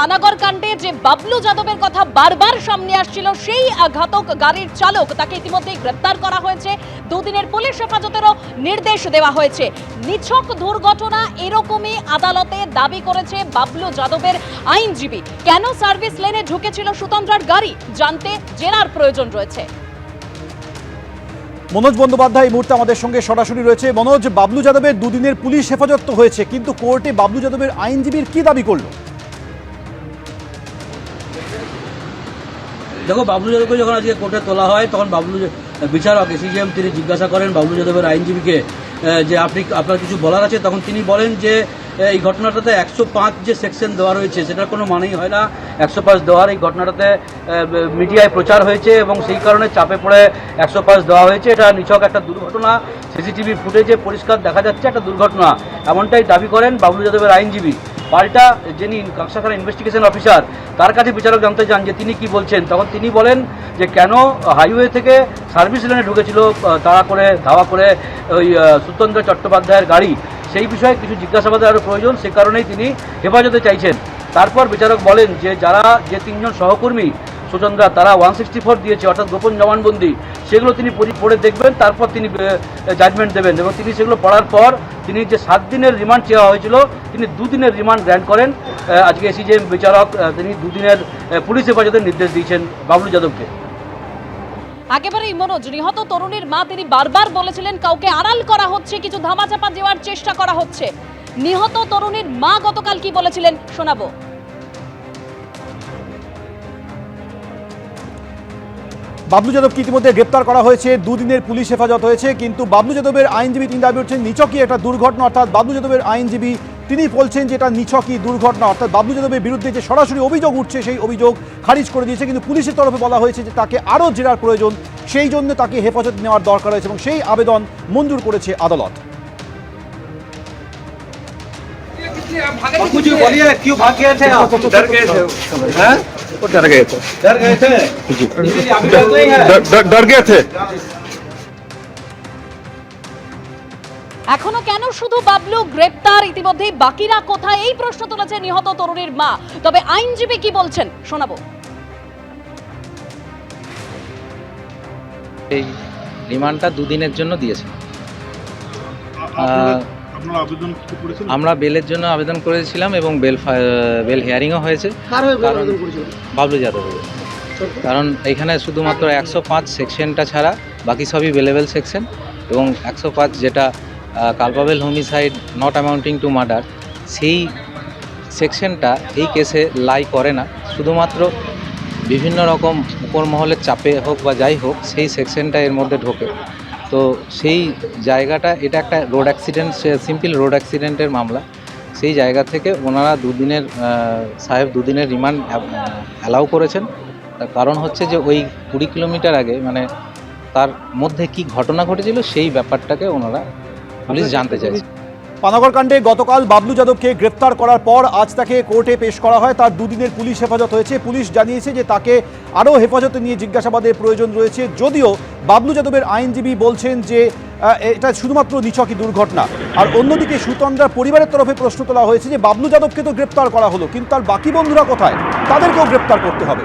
পানাগড় কাণ্ডে যে বাবলু যাদবের কথা বারবার সামনে আসছিল, সেই ঘাতক গাড়ির চালক তাকে ইতিমধ্যেই গ্রেপ্তার করা হয়েছে। দুদিনের পুলিশ হেফাজতেরও নির্দেশ দেওয়া হয়েছে। নিছক দুর্ঘটনা এরকমই আদালতে দাবি করেছে বাবলু যাদবের আইনজীবী। কেন সার্ভিস লেনে ঢুকেছিল সুতন্ত্রার গাড়ি? জানতে জেরার প্রয়োজন রয়েছে। মনোজ বন্দ্যোপাধ্যায়, এই মুহূর্তে আমাদের সঙ্গে সরাসরি রয়েছে। মনোজ, বাবলু যাদবের দুদিনের পুলিশ হেফাজত হয়েছে, কিন্তু কোর্টে বাবলু যাদবের আইনজীবীর কি দাবি করল? দেখো, বাবলু যাদবকে যখন আজকে কোর্টে তোলা হয়, তখন বাবলু বিচারক, এসিজিএম তিনি জিজ্ঞাসা করেন বাবলু যাদবের আইনজীবীকে যে আপনি, আপনার কিছু বলার আছে? তখন তিনি বলেন যে এই ঘটনাটাতে একশো পাঁচ যে সেকশন দেওয়া রয়েছে, সেটার কোনো মানেই হয় না। একশো পাঁচ দেওয়ার এই ঘটনাটাতে মিডিয়ায় প্রচার হয়েছে এবং সেই কারণে চাপে পড়ে একশো পাঁচ দেওয়া হয়েছে। এটা নিছক একটা দুর্ঘটনা। সিসিটিভি ফুটেজে পরিষ্কার দেখা যাচ্ছে একটা দুর্ঘটনা। এমনটাই দাবি করেন বাবলু যাদবের আইনজীবী। পাল্টা যিনি কাকসাখানা ইনভেস্টিগেশন অফিসার তার কাছে বিচারক জানতে চান যে তিনি কি বলছেন। তখন তিনি বলেন যে কেন হাইওয়ে থেকে সার্ভিস লেনে ঢুকেছিল তাড়া করে, ধাওয়া করে ওই সুতন্দ্র চট্টোপাধ্যায়ের গাড়ি। সেই বিষয়ে কিছু জিজ্ঞাসাবাদের আরও প্রয়োজন, সে কারণেই তিনি হেফাজতে চাইছেন। তারপর বিচারক বলেন যে যারা, যে তিনজন সহকর্মী, সুচন্দ্রা, তারা ওয়ান সিক্সটি ফোর দিয়েছে, অর্থাৎ গোপন জবানবন্দি। সেগুলো তিনি পড়ে দেখবেন, তারপর তিনি জাজমেন্ট দেবেন এবং তিনি সেগুলো পড়ার পর তিনি যে সাত দিনের রিমান্ড চাওয়া হয়েছিল, তিনি দুদিনের রিমান্ড গ্র্যান্ট করেন। আজকে এসিজেএম বিচারক তিনি দুদিনের পুলিশ হেফাজতের নির্দেশ দিয়েছেন বাবলু যাদবকে। একেবারেই মনোজ, নিহত তরুণীর মা তিনি বারবার বলেছিলেন, কাউকে আড়াল করা হচ্ছে, কিছু ধামাচাপা দেওয়ার চেষ্টা করা হচ্ছে। নিহত তরুণীর মা গতকাল কি বলেছিলেন, শোনাবো। বাবলু যাদবকে ইতিমধ্যে গ্রেপ্তার করা হয়েছে দুদিনের পুলিশ হেফাজত হয়েছে কিন্তু বাবলু যাদবের আইনজীবী তিনি দাবি করছেন নিচকই একটা দুর্ঘটনা অর্থাৎ বাবলু যাদবের আইনজীবী তিনি বলছেন যে এটা নিছকই দুর্ঘটনা অর্থাৎ বাবলু যাদবের বিরুদ্ধে যে সরাসরি অভিযোগ উঠছে সেই অভিযোগ খারিজ করে দিয়েছে কিন্তু পুলিশের তরফে বলা হয়েছে যে তাকে আরও জেরার প্রয়োজন সেই জন্য তাকে হেফাজত নেওয়ার দরকার রয়েছে এবং সেই আবেদন মঞ্জুর করেছে আদালত कुछ बोलिए क्यों भाग गए थे आप डर गए थे हैं वो डर गए थे डर गए थे इसीलिए अभी डर नहीं है डर, डर, डर गए थे এখনো কেন শুধু বাবলু গ্রেপ্তার ইতিমধ্যেই বাকিরা কোথায় এই প্রশ্ন তুলেছে নিহত তরুণীর মা তবে আইনজীবী কি বলছেন শোনাবো এই রিমান্ডটা দুদিনের জন্য দিয়েছে আমরা বেলের জন্য আবেদন করেছিলাম এবং বেল ফা- বেল হিয়ারিংও হয়েছে। কারণ বাবলু যাদব। কারণ এখানে শুধুমাত্র একশো পাঁচ সেকশনটা ছাড়া বাকি সবই বেলেবেল সেকশন এবং একশো পাঁচ যেটা culpable homicide not amounting to murder সেই সেকশনটা এই কেসে লাই করে না। শুধুমাত্র বিভিন্ন রকম উপর মহলের চাপে হোক বা যাই হোক সেই সেকশনটা এর মধ্যে ঢোকে। তো সেই জায়গাটা এটা একটা রোড অ্যাক্সিডেন্ট সিম্পল রোড অ্যাক্সিডেন্টের মামলা। সেই জায়গা থেকে ওনারা দুদিনের সাহেব দুদিনের রিমান্ড অ্যালাউ করেছেন। তার কারণ হচ্ছে যে ওই কুড়ি কিলোমিটার আগে মানে তার মধ্যে কি ঘটনা ঘটেছিল সেই ব্যাপারটাকে ওনারা পুলিশ জানতে চাইছে। পানাগড় কাণ্ডে গতকাল বাবলু যাদবকে গ্রেপ্তার করার পর আজ তাকে কোর্টে পেশ করা হয়। তার দুদিনের পুলিশ হেফাজত হয়েছে। পুলিশ জানিয়েছে যে তাকে আরও হেফাজতে নিয়ে জিজ্ঞাসাবাদের প্রয়োজন রয়েছে। যদিও বাবলু যাদবের আইনজীবী বলছেন যে এটা শুধুমাত্র নিছকই দুর্ঘটনা। আর অন্যদিকে সুতন্দ্রার পরিবারের তরফে প্রশ্ন তোলা হয়েছে যে, বাবলু যাদবকে তো গ্রেপ্তার করা হলো, কিন্তু তার বাকি বন্ধুরা কোথায়? তাদেরকেও গ্রেপ্তার করতে হবে।